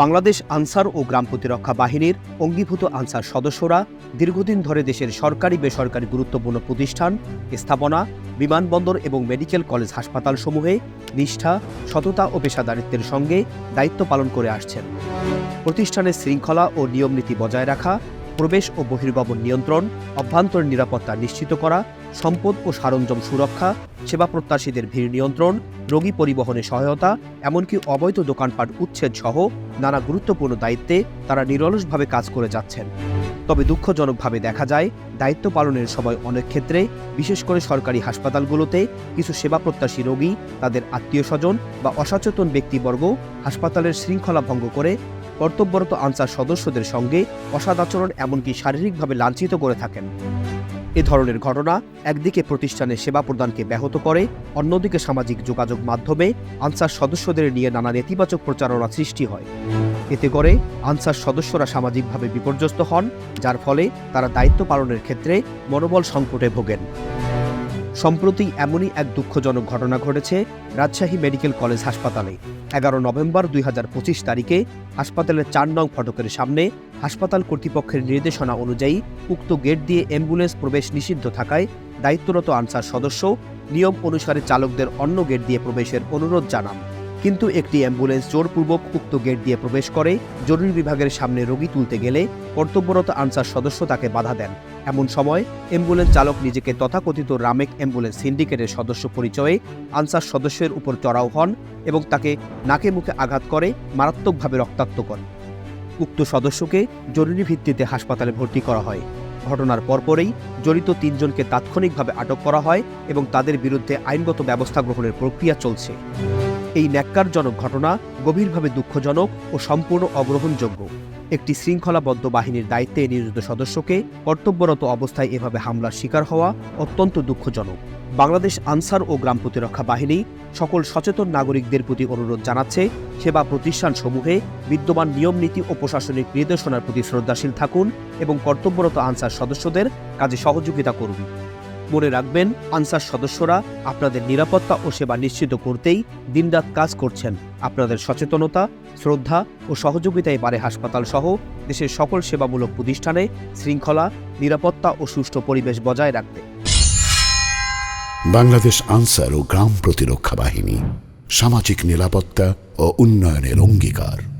বাংলাদেশ আনসার ও গ্রাম প্রতিরক্ষা বাহিনীর অঙ্গীভূত আনসার সদস্যরা দীর্ঘদিন ধরে দেশের সরকারি বেসরকারি গুরুত্বপূর্ণ প্রতিষ্ঠান, স্থাপনা, বিমানবন্দর এবং মেডিকেল কলেজ হাসপাতালসমূহে নিষ্ঠা, সততা ও পেশাদারিত্বের সঙ্গে দায়িত্ব পালন করে আসছেন। প্রতিষ্ঠানের শৃঙ্খলা ও নিয়মনীতি বজায় রাখা, প্রবেশ ও বহির্গমন নিয়ন্ত্রণ, অভ্যন্তরীণ নিরাপত্তা নিশ্চিত করা সম্পদ ও সারঞ্জম সুরক্ষা, সেবা প্রত্যাশীদের ভিড় নিয়ন্ত্রণ, রোগী পরিবহনে সহায়তা, এমনকি অবৈধ দোকানপাট উচ্ছেদ সহ নানা গুরুত্বপূর্ণ দায়িত্বে তারা নিরলসভাবে কাজ করে যাচ্ছেন। তবে দুঃখজনকভাবে দেখা যায়, দায়িত্ব পালনের সময় অনেক ক্ষেত্রে, বিশেষ করে সরকারি হাসপাতালগুলোতে, কিছু সেবা প্রত্যাশী রোগী, তাদের আত্মীয় স্বজন বা অসচেতন ব্যক্তিবর্গ হাসপাতালের শৃঙ্খলা ভঙ্গ করে, কর্তব্যরত আনসার সদস্যদের সঙ্গে অসদাচরণ এমনকি শারীরিকভাবে লাঞ্ছিত করে থাকেন। এ ধরনের ঘটনা একদিকে প্রতিষ্ঠানের সেবা প্রদানকে ব্যাহত করে, অন্যদিকে সামাজিক যোগাযোগ মাধ্যমে আনসার সদস্যদের নিয়ে নানা নেতিবাচক প্রচারণা সৃষ্টি হয়। এতে করে আনসার সদস্যরা সামাজিকভাবে বিপর্যস্ত হন, যার ফলে তারা দায়িত্ব পালনের ক্ষেত্রে মনোবল সংকটে ভোগেন। সম্প্রতি এমনই এক দুঃখজনক ঘটনা ঘটেছে রাজশাহী মেডিকেল কলেজ হাসপাতালে। এগারো নভেম্বর দুই হাজার পঁচিশ তারিখে হাসপাতালের চার নং ফটকের সামনে হাসপাতাল কর্তৃপক্ষের নির্দেশনা অনুযায়ী উক্ত গেট দিয়ে অ্যাম্বুলেন্স প্রবেশ নিষিদ্ধ থাকায় দায়িত্বরত আনসার সদস্য নিয়ম অনুসারে চালকদের অন্য গেট দিয়ে প্রবেশের অনুরোধ জানান। কিন্তু একটি অ্যাম্বুলেন্স জোরপূর্বক উক্ত গেট দিয়ে প্রবেশ করে জরুরি বিভাগের সামনে রোগী তুলতে গেলে কর্তব্যরত আনসার সদস্য তাকে বাধা দেন। এমন সময় অ্যাম্বুলেন্স চালক নিজেকে তথাকথিত রামেক অ্যাম্বুলেন্স সিন্ডিকেটের সদস্য পরিচয়ে আনসার সদস্যের উপর চড়াও হন এবং তাকে নাকে মুখে আঘাত করে মারাত্মকভাবে রক্তাক্ত করে উক্ত সদস্যকে জরুরি ভিত্তিতে হাসপাতালে ভর্তি করা হয়। ঘটনার পরপরেই জড়িত তিনজনকে তাৎক্ষণিকভাবে আটক করা হয় এবং তাদের বিরুদ্ধে আইনগত ব্যবস্থা গ্রহণের প্রক্রিয়া চলছে। এই ন্যাক্কারজনক ঘটনা গভীরভাবে দুঃখজনক ও সম্পূর্ণ অগ্রহণযোগ্য। একটি শৃঙ্খলাবদ্ধ বাহিনীর দায়িত্বে নিয়োজিত সদস্যকে কর্তব্যরত অবস্থায় এভাবে হামলার শিকার হওয়া অত্যন্ত দুঃখজনক। বাংলাদেশ আনসার ও গ্রাম প্রতিরক্ষা বাহিনী সকল সচেতন নাগরিকদের প্রতি অনুরোধ জানাচ্ছে, সেবা প্রতিষ্ঠানসমূহে বিদ্যমান নিয়ম নীতি ও প্রশাসনিক নির্দেশনার প্রতি শ্রদ্ধাশীল থাকুন এবং কর্তব্যরত আনসার সদস্যদের কাজে সহযোগিতা করুন। মনে রাখবেন, আনসার সদস্যরা আপনাদের নিরাপত্তা ও সেবা নিশ্চিত করতেই দিনরাত কাজ করছেন। আপনাদের সচেতনতা, শ্রদ্ধা ও সহযোগিতায় পারে হাসপাতাল সহ দেশের সকল সেবামূলক প্রতিষ্ঠানে শৃঙ্খলা, নিরাপত্তা ও সুষ্ঠু পরিবেশ বজায় রাখতে। বাংলাদেশ আনসার ও গ্রাম প্রতিরক্ষা বাহিনী সামাজিক নিরাপত্তা ও উন্নয়নের অঙ্গীকার।